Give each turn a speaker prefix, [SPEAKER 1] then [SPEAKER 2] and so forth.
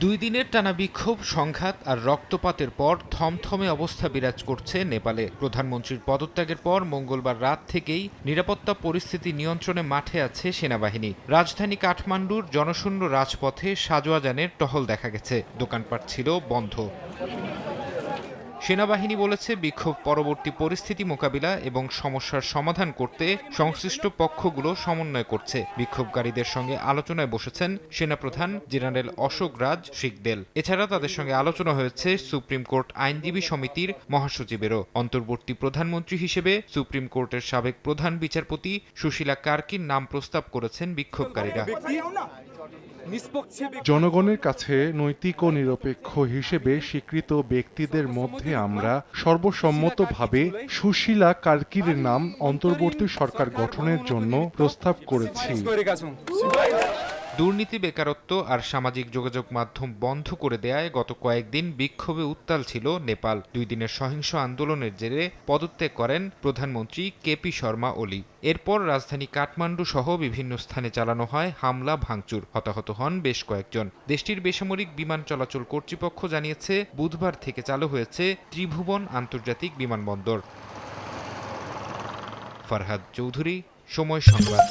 [SPEAKER 1] দুই দিনের টানা বিক্ষোভ, সংঘাত আর রক্তপাতের পর থমথমে অবস্থা বিরাজ করছে নেপালে। প্রধানমন্ত্রীর পদত্যাগের পর মঙ্গলবার রাত থেকেই নিরাপত্তা পরিস্থিতি নিয়ন্ত্রণে মাঠে আছে সেনাবাহিনী। রাজধানী কাঠমান্ডুর জনশূন্য রাজপথে সাজোয়াজানের টহল দেখা গেছে। দোকানপাট ছিল বন্ধ। সেনাবাহিনী বলেছে বিক্ষোভ পরবর্তী পরিস্থিতি মোকাবিলা এবং সমস্যার সমাধান করতে সংশ্লিষ্ট পক্ষগুলো সমন্বয় করছে। বিক্ষোভকারীদের সঙ্গে আলোচনায় বসেছেন সেনাপ্রধান জেনারেল অশোক রাজ শিকদেল। এছাড়া তাদের সঙ্গে আলোচনা হয়েছে সুপ্রিম কোর্ট আইনজীবী সমিতির মহাসচিবেরও। অন্তর্বর্তী প্রধানমন্ত্রী হিসেবে সুপ্রিম কোর্টের সাবেক প্রধান বিচারপতি সুশীলা কার্কির নাম প্রস্তাব করেছেন বিক্ষোভকারীরা।
[SPEAKER 2] জনগণের কাছে নৈতিক ও নিরপেক্ষ হিসেবে স্বীকৃত ব্যক্তিদের মধ্যে আমরা সর্বসম্মতভাবে সুশীলা কার্কির নাম অন্তর্বর্তী সরকার গঠনের জন্য প্রস্তাব করেছি।
[SPEAKER 1] দুর্নীতি, বেকারত্ব আর সামাজিক যোগাযোগ মাধ্যম বন্ধ করে দেয়ায় গত কয়েকদিন বিক্ষোভে উত্তাল ছিল নেপাল। দুই দিনের সহিংস আন্দোলনের জেরে পদত্যাগ করেন প্রধানমন্ত্রী কেপি শর্মা ওলি। এরপর রাজধানী কাঠমান্ডু সহ বিভিন্ন স্থানে চালানো হয় হামলা, ভাঙচুর। হতাহত হন বেশ কয়েকজন। দেশটির বেসামরিক বিমান চলাচল কর্তৃপক্ষ জানিয়েছে, বুধবার থেকে চালু হয়েছে ত্রিভুবন আন্তর্জাতিক বিমানবন্দর। ফারহাদ চৌধুরী, সময় সংবাদ।